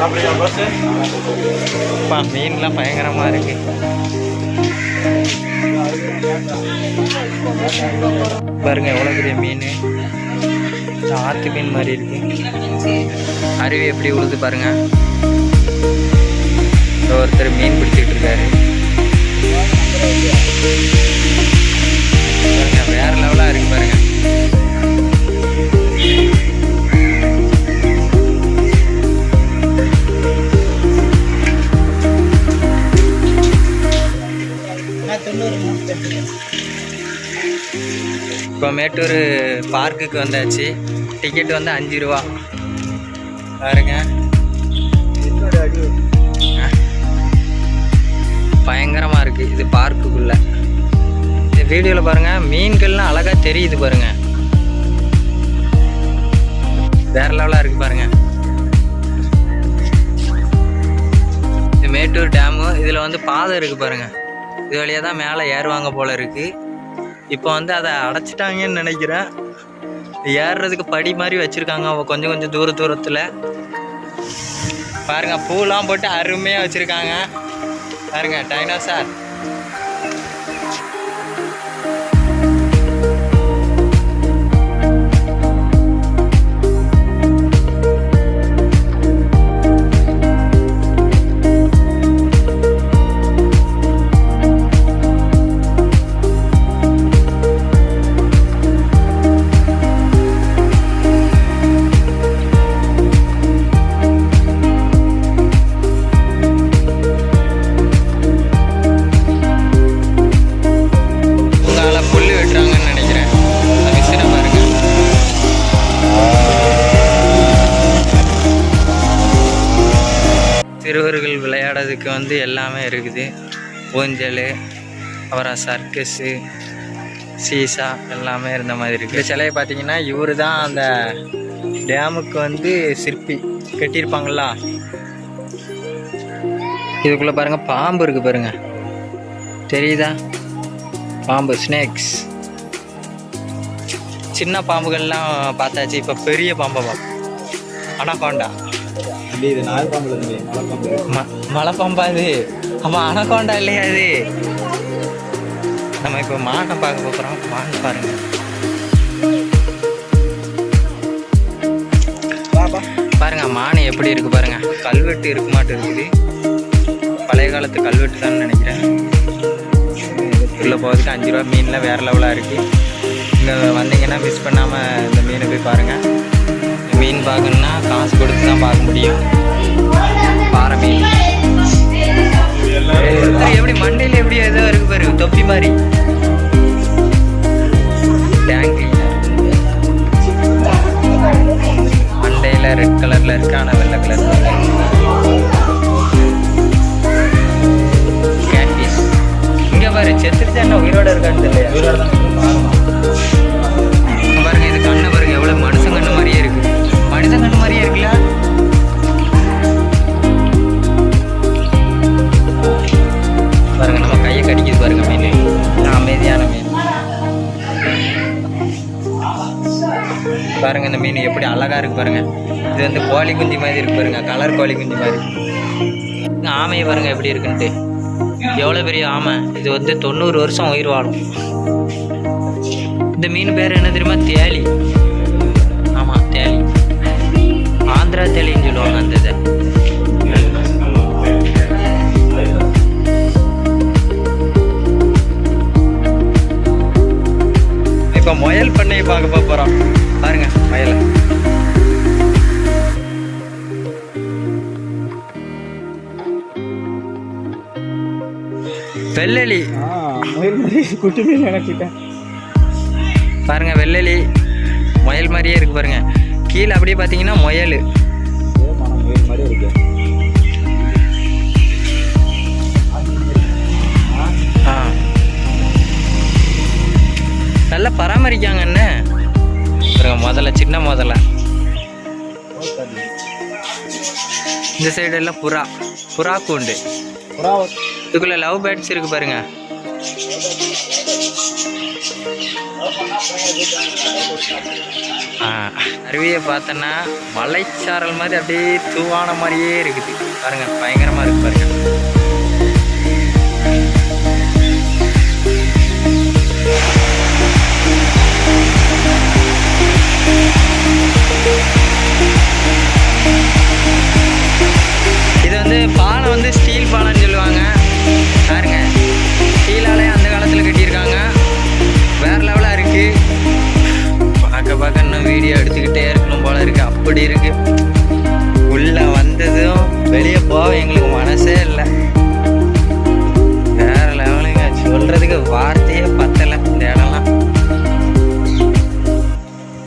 அப்பா மீன்லாம் பயங்கரமாக இருக்கு. பாருங்க எவ்வளோ பெரிய மீன். ஆற்று மீன் மாதிரி இருக்கு. அருவி எப்படி உழுது பாருங்க. ஒருத்தர் மீன் பிடிச்சிட்டு இருக்காரு. இப்போ மேட்டூர் பார்க்குக்கு வந்தாச்சு. டிக்கெட் வந்து அஞ்சு ரூபா பாருங்க பயங்கரமாக இருக்குது இது பார்க்குக்குள்ளே. இந்த வீடியோவில் பாருங்கள் மீன்கள்லாம் அழகாக தெரியுது பாருங்க. வேற லெவலாக இருக்குது பாருங்கள் இது மேட்டூர் டேமு இதில் வந்து பாதை இருக்குது பாருங்கள் இது வழியாக தான் மேலே ஏறுவாங்க போல இருக்குது இப்போ வந்து அதை அடைச்சிட்டாங்கன்னு நினைக்கிறேன். ஏறுறதுக்கு படி மாதிரி வச்சுருக்காங்க. அவங்க கொஞ்சம் கொஞ்சம் தூர தூரத்தில். பாருங்க பூலாம் போட்டு அருமையாக வச்சுருக்காங்க. பாருங்க டைனோசார் சிறுவர்கள் விளையாடுறதுக்கு வந்து எல்லாமே இருக்குது. ஊஞ்சல் அப்புறம் சர்க்கஸு சீசா எல்லாமே இருந்த மாதிரி இருக்குது இந்த சிலையை பார்த்தீங்கன்னா இவர் தான் அந்த டேமுக்கு வந்து சிற்பி கட்டியிருப்பாங்களா? இதுக்குள்ளே பாருங்கள் பாம்பு இருக்குது பாருங்கள் தெரியுதா? பாம்பு ஸ்னேக்ஸ் சின்ன பாம்புகள்லாம் பார்த்தாச்சு இப்போ பெரிய பாம்பை பார்ப்போம் அனகோண்டா. இது நாய் பாம்புல இருந்து மலை பாம்பு. ம மலை பாம்பா இது? ஆமாம் அனகோண்டா இல்லையா இது? நம்ம இப்போ மானை பார்க்க போகிறோம் மான் பாருங்க. பாருங்க மான் எப்படி இருக்கு பாருங்க. கல்வெட்டு இருக்கு மாட்டு இருக்குது பழைய காலத்து கல்வெட்டு தான் நினைக்கிறேன். உள்ளே போகிறதுக்கு அஞ்சு ரூபா மீன்லாம் வேறு லெவலாக இருக்குது இங்கே வந்தீங்கன்னா மிஸ் பண்ணாமல் இந்த மீனை போய் பாருங்கள் பார்க்கணுன்னா காசு கொடுத்து தான் பார்க்க முடியும். பாறை மீன் எப்படி மண்டையில் எப்படி ஏதோ இருக்கு பாரு தொப்பி மாதிரி. டேங்க் மண்டையில் ரெட் கலரில் இருக்கு ஆனால் வெள்ளை கலர் கேட்பீஸ் இங்கே பாரு செத்துட்டு என்ன உயிரோட இருக்கான்னு தெரியல. மீன் எப்படி அழகாக இருக்குது பாருங்கள் இது வந்து கோழி குஞ்சு மாதிரி இருக்கு பாருங்கள் கலர் கோழி குஞ்சு மாதிரி. ஆமையை பாருங்க எப்படி இருக்குன்ட்டு. எவ்வளோ பெரிய ஆமை. இது வந்து தொண்ணூறு வருஷம் உயிர் வாழும். இந்த மீன் பேர் என்ன தெரியுமா? தேலி. ஆமாம் தேலி. ஆந்திரா தேலின்னு சொல்லுவாங்க அந்த இதை. இப்போ முயல் பண்ணையை பார்க்க போக போகிறோம் பாருங்கள் முயலை வெள்ளெலி. ஆ முயல் மாதிரி குட்டி மீன் நினைச்சிட்டேன். பாருங்க வெள்ளெலி. முயல் மாதிரியே இருக்கு பாருங்க. கீழே அப்படியே பார்த்தீங்கன்னா முயல். ஏமான முயல் மாதிரி இருக்கு. ஆ. நல்லா பராமரிக்காங்க என்ன பாருங்க முதல்ல சின்ன முதல்ல. இந்த சைடு எல்லாம் புறா. புறா கூண்டு. இதுக்குள்ள லவ் பேர்ட்ஸ் இருக்கு பாருங்க. அருவியை பார்த்தோன்னா மலைச்சாரல் மாதிரி அப்படியே தூவான மாதிரியே இருக்குது. பாருங்க பயங்கரமா இருக்கு பாருங்க. வெளியே போக எங்களுக்கு